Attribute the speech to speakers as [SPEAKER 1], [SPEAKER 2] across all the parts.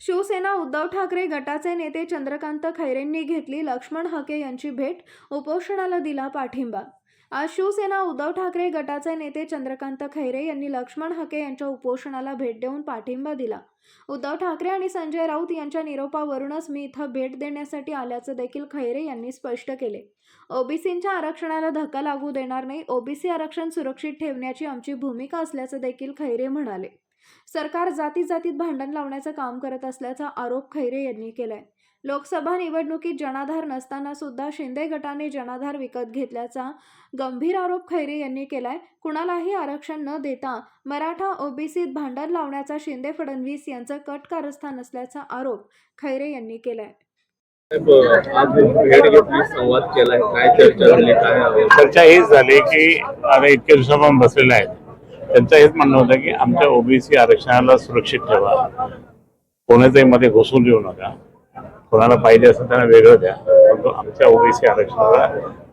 [SPEAKER 1] शिवसेना उद्धव ठाकरे गटाचे नेते चंद्रकांत खैरेंनी घेतली लक्ष्मण हके यांची भेट उपोषणाला दिला पाठिंबा आज शिवसेना उद्धव ठाकरे गटाचे नेते चंद्रकांत खैरे यांनी लक्ष्मण हके यांच्या उपोषणाला भेट देऊन पाठिंबा दिला. उद्धव ठाकरे आणि संजय राऊत यांच्या निरोपावरूनच मी इथं भेट देण्यासाठी आल्याचं देखील खैरे यांनी स्पष्ट केले. ओबीसींच्या आरक्षणाला धक्का लागू देणार नाही ओबीसी आरक्षण सुरक्षित ठेवण्याची आमची भूमिका असल्याचं देखील खैरे म्हणाले. सरकार जाती जातीत भांडण लावण्याचं काम करत असल्याचा आरोप खैरे यांनी केलाय. लोकसभा निवडणुकीत जनाधार नसताना सुद्धा शिंदे गटाने जनाधार विकत घेतल्याचा गंभीर आरोप खैरे यांनी केलाय. कुणालाही आरक्षण न देता मराठा ओबीसीत भांडण लावण्याचा शिंदे फडणवीस यांचं कट कारस्थान असल्याचा आरोप खैरे यांनी केलाय.
[SPEAKER 2] संवाद केलाय. काय चर्चा झाली काय आहे?
[SPEAKER 3] चर्चा हेच झाली की आता इतके दिवसापासून बसलेले आहेत. त्यांचं हेच म्हणणं होतं की आमच्या ओबीसी आरक्षणाला सुरक्षित ठेवा. कोणाच्याही मध्ये घुसून येऊ नका. कोणाला पाहिजे असेल त्यांना वेगळं द्या. परंतु आमच्या ओबीसी आरक्षणाला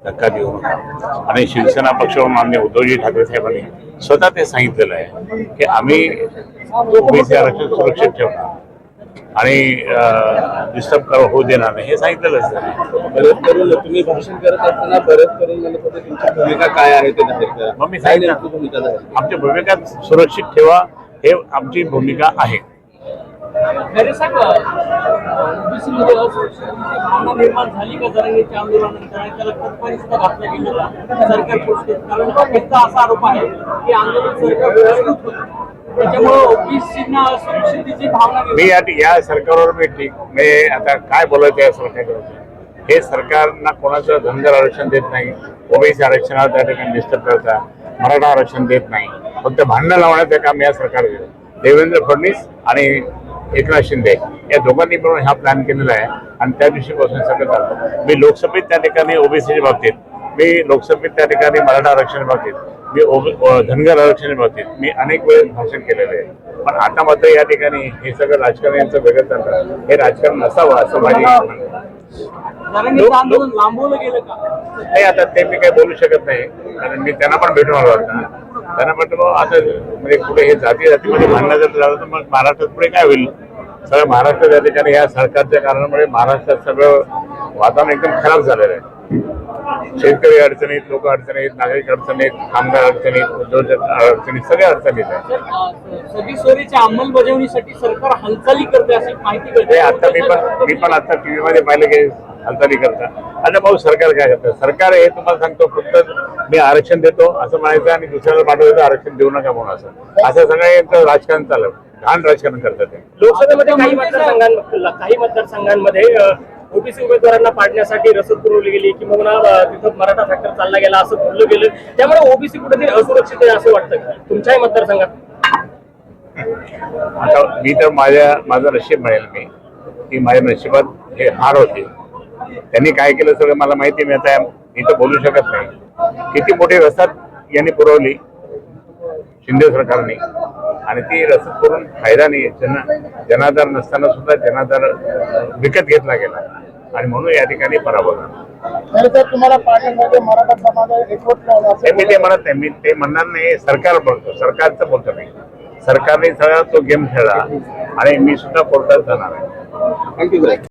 [SPEAKER 3] धक्का देऊ नका. आणि शिवसेना पक्षावर मान्य उद्धवजी ठाकरे साहेबांनी स्वतः ते सांगितलेलं आहे की आम्ही ओबीसी आरक्षण सुरक्षित ठेवणार. आणि डिस्टर्ब कर होऊ देणार नाही. हे सांगितलेलंच आहे
[SPEAKER 2] बरेच करून तुम्ही भाषण करत असताना बरेच करून तुमची भूमिका काय आहे? ते
[SPEAKER 3] मग मी सांगितलं. आमच्या भूमिका सुरक्षित ठेवा हे आमची भूमिका आहे.
[SPEAKER 4] निर्माण झाली का जरांगीच्या आंदोलनानंतर? आणि त्याला खतपाणी सुद्धा घातला गेलेला सरकार पुरस्कृत कारण त्यांचा असा आरोप आहे की आंदोलन सरकार पुरस्कृत होतं.
[SPEAKER 3] मी या या सरकारवर मी ठीक मी आता काय बोलायचं या सरकारकडे हे सरकारना कोणाचं धनगर आरक्षण देत नाही. ओबीसी आरक्षणाला त्या ठिकाणी डिस्टर्ब करता. मराठा आरक्षण देत नाही. फक्त भांडणं लावण्याचं काम या सरकार देवेंद्र फडणवीस आणि एकनाथ शिंदे या दोघांनी मिळून हा प्लॅन केलेला आहे आणि त्या दिवशीपासून सगळं चालतं. मी लोकसभेत त्या ठिकाणी ओबीसीच्या बाबतीत मी लोकसभेत त्या ठिकाणी मराठा आरक्षण बाबतीत मी धनगर आरक्षण बाबतीत मी अनेक वेळेस भाषण केलेलं आहे. पण आता मात्र या ठिकाणी हे सगळं राजकारण यांचं वेगळं चालतं. हे राजकारण नसावं असं माझी नाही आता ते मी काही बोलू शकत नाही कारण मी त्यांना पण भेटून आलो आता. त्यांना म्हटलं बाबा आता म्हणजे कुठे हे जाती जातीमध्ये भांडणं जर झालं तर मग महाराष्ट्रात पुढे काय होईल? सगळं महाराष्ट्र या ठिकाणी या सरकारच्या कारणामुळे महाराष्ट्रात सगळं वातावरण एकदम खराब झालेलं आहे. शेतकरी अडचणीत लोक अडचणीत नागरिक अडचणीत कामगार अडचणीत उद्योजक अडचणीत सगळ्या अडचणीत आहे.
[SPEAKER 4] अंमलबजावणीसाठी सरकार हालचाली करते अशी माहिती
[SPEAKER 3] आता मी पण मी पण आता टीव्ही मध्ये पाहिलं की हालचाली करता. आता भाऊ सरकार काय करतं? सरकार हे तुम्हाला सांगतो फक्त मी आरक्षण देतो असं म्हणायचं आणि दुसऱ्याला पाठवायचं आरक्षण देऊ नका म्हणून असं. असं सगळं यांचं राजकारण चाललं घाण राजकारण करतात ते.
[SPEAKER 5] लोकसभेमध्ये काही मतदारसंघांमध्ये काही मतदारसंघांमध्ये ओबीसी उमेदवारांना पाडण्यासाठी रसद पुरवली गेली किंवा तिथं मराठा फॅक्टर चालला गेला असं बोललं गेलं. त्यामुळे ओबीसी कुठेतरी असुरक्षित आहे असं वाटतं? तुमच्याही मतदारसंघात?
[SPEAKER 3] आता मी तर माझ्या माझं नशीब म्हणेल मी. की माझ्या नशिबात हे हार होते. त्यांनी काय केलं सगळं मला माहिती मी आता इथं बोलू शकत नाही. किती मोठी रसद यांनी पुरवली शिंदे सरकारने. आणि ती रसद करून फायदा नाही जन जनाधार नसताना सुद्धा जनाधार विकत घेतला गेला. आणि म्हणून या ठिकाणी पराभव झाला.
[SPEAKER 6] तर
[SPEAKER 3] हे मी ते म्हणत नाही मी ते म्हणणार नाही सरकार बोलतो सरकारचं बोलतो नाही. सरकारने सगळा तो गेम खेळला आणि मी सुद्धा कोर्टात जाणार आहे.